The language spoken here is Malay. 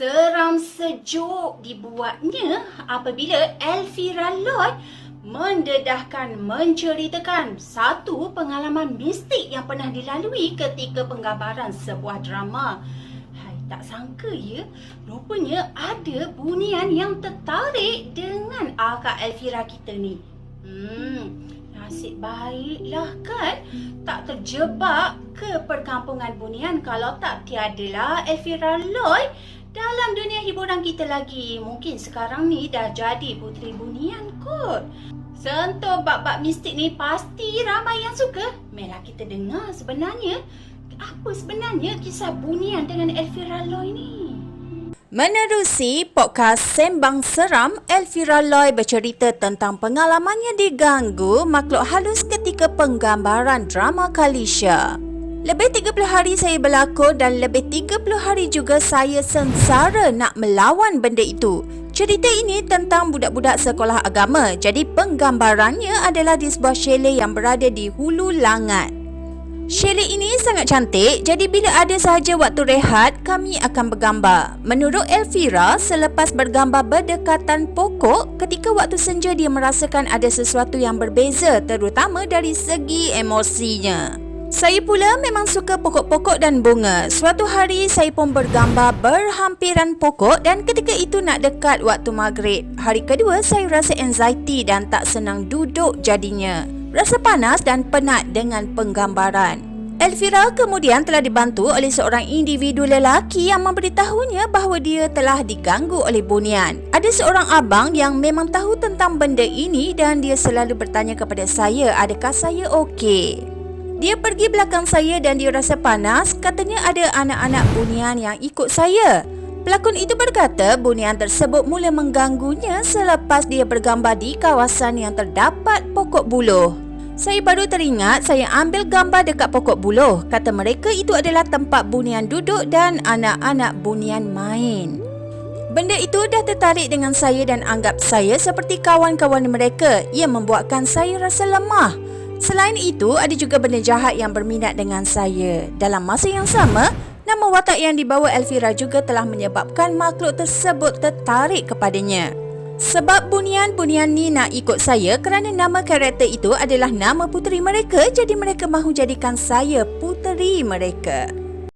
Seram sejuk dibuatnya apabila Elvira Lloyd mendedahkan menceritakan satu pengalaman mistik yang pernah dilalui ketika penggambaran sebuah drama. Hai, tak sangka ya, rupanya ada bunian yang tertarik dengan akak Elvira kita ni. Hmm, nasib baiklah kan tak terjebak ke perkampungan bunian kalau tak tiadalah Elvira Lloyd hiburan kita lagi. Mungkin sekarang ni dah jadi puteri bunian kot. Sentuh bab-bab mistik ni pasti ramai yang suka. Merah kita dengar sebenarnya apa sebenarnya kisah bunian dengan Elvira Lloyd ni. Menerusi podcast Sembang Seram, Elvira Loy bercerita tentang pengalamannya diganggu makhluk halus ketika penggambaran drama Kalisha. Lebih 30 hari saya berlakon dan lebih 30 hari juga saya sengsara nak melawan benda itu. Cerita ini tentang budak-budak sekolah agama. Jadi penggambarannya adalah di sebuah chalet yang berada di Hulu Langat. Chalet ini sangat cantik, jadi bila ada sahaja waktu rehat, kami akan bergambar. Menurut Elvira, selepas bergambar berdekatan pokok, ketika waktu senja dia merasakan ada sesuatu yang berbeza terutama dari segi emosinya. Saya pula memang suka pokok-pokok dan bunga. Suatu hari saya pun bergambar berhampiran pokok dan ketika itu nak dekat waktu maghrib. Hari kedua saya rasa anxiety dan tak senang duduk jadinya. Rasa panas dan penat dengan penggambaran. Elvira kemudian telah dibantu oleh seorang individu lelaki yang memberitahunya bahawa dia telah diganggu oleh bunian. Ada seorang abang yang memang tahu tentang benda ini dan dia selalu bertanya kepada saya adakah saya okey. Dia pergi belakang saya dan dia rasa panas, katanya ada anak-anak bunian yang ikut saya. Pelakon itu berkata bunian tersebut mula mengganggunya selepas dia bergambar di kawasan yang terdapat pokok buluh. Saya baru teringat saya ambil gambar dekat pokok buluh. Kata mereka itu adalah tempat bunian duduk dan anak-anak bunian main. Benda itu dah tertarik dengan saya dan anggap saya seperti kawan-kawan mereka. Ia membuatkan saya rasa lemah. Selain itu, ada juga benda jahat yang berminat dengan saya. Dalam masa yang sama, nama watak yang dibawa Elvira juga telah menyebabkan makhluk tersebut tertarik kepadanya. Sebab bunian-bunian ni nak ikut saya kerana nama karakter itu adalah nama puteri mereka jadi mereka mahu jadikan saya puteri mereka.